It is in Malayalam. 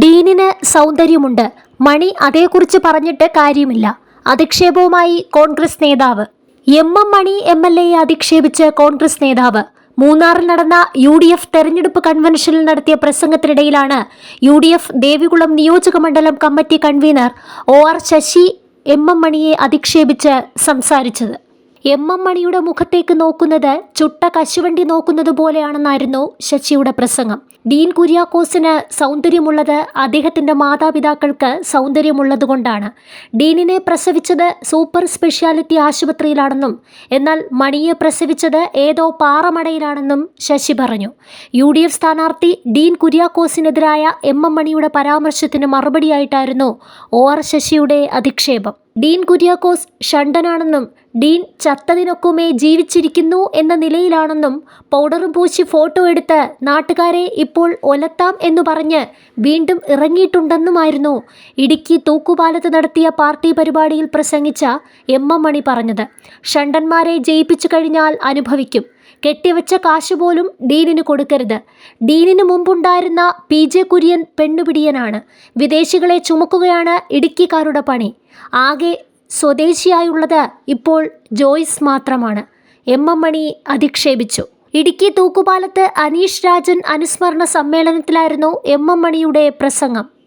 ഡീനിന് സൗന്ദര്യമുണ്ട്. മണി അതേക്കുറിച്ച് പറഞ്ഞിട്ട് കാര്യമില്ല. അധിക്ഷേപവുമായി കോൺഗ്രസ് നേതാവ്. M M Mani M L എയെ അധിക്ഷേപിച്ച് കോൺഗ്രസ് നേതാവ്. മൂന്നാറിൽ നടന്ന യു ഡി എഫ് തെരഞ്ഞെടുപ്പ് കൺവെൻഷനിൽ നടത്തിയ പ്രസംഗത്തിനിടയിലാണ് യു ഡി എഫ് ദേവികുളം നിയോജക മണ്ഡലം committee convener O R Sasi M M മണിയെ അധിക്ഷേപിച്ച് സംസാരിച്ചത്. എം എം മണിയുടെ മുഖത്തേക്ക് നോക്കുന്നത് ചുട്ട കശുവണ്ടി നോക്കുന്നത് പോലെയാണെന്നായിരുന്നു ശശിയുടെ പ്രസംഗം. ഡീൻ കുര്യാക്കോസിന് സൗന്ദര്യമുള്ളത് അദ്ദേഹത്തിന്റെ മാതാപിതാക്കൾക്ക് സൗന്ദര്യമുള്ളതുകൊണ്ടാണ്. ഡീനിനെ പ്രസവിച്ചത് സൂപ്പർ സ്പെഷ്യാലിറ്റി ആശുപത്രിയിലാണെന്നും എന്നാൽ മണിയെ പ്രസവിച്ചത് ഏതോ പാറമടയിലാണെന്നും ശശി പറഞ്ഞു. യു ഡി എഫ് സ്ഥാനാർത്ഥി ഡീൻ കുര്യാക്കോസിനെതിരായ എം എം മണിയുടെ പരാമർശത്തിന് മറുപടിയായിട്ടായിരുന്നു ഒ ആർ ശശിയുടെ അധിക്ഷേപം. ഡീൻ കുര്യാക്കോസ് ഷണ്ടനാണെന്നും ഡീൻ ചത്തതിനൊക്കുമേ ജീവിച്ചിരിക്കുന്നു എന്ന നിലയിലാണെന്നും പൗഡറും പൂശി ഫോട്ടോ എടുത്ത് നാട്ടുകാരെ ഇപ്പോൾ ഒലത്താം എന്ന് പറഞ്ഞ് വീണ്ടും ഇറങ്ങിയിട്ടുണ്ടെന്നുമായിരുന്നു ഇടുക്കി തൂക്കുപാലത്ത് നടത്തിയ പാർട്ടി പരിപാടിയിൽ പ്രസംഗിച്ച എം എം മണി പറഞ്ഞത്. ഷണ്ടന്മാരെ ജയിപ്പിച്ചു കഴിഞ്ഞാൽ അനുഭവിക്കും. കെട്ടിവെച്ച കാശ് പോലും ഡീനിന് കൊടുക്കരുത്. ഡീനിന് മുമ്പുണ്ടായിരുന്ന പി ജെ കുര്യൻ പെണ്ണുപിടിയനാണ്. വിദേശികളെ ചുമക്കുകയാണ് ഇടുക്കിക്കാരുടെ പണി. ആകെ സ്വദേശിയായുള്ളത് ഇപ്പോൾ ജോയ്സ് മാത്രമാണ്. എം എം മണി അധിക്ഷേപിച്ചു. ഇടുക്കി തൂക്കുപാലത്ത് അനീഷ് രാജൻ അനുസ്മരണ സമ്മേളനത്തിലായിരുന്നു എം എം മണിയുടെ പ്രസംഗം.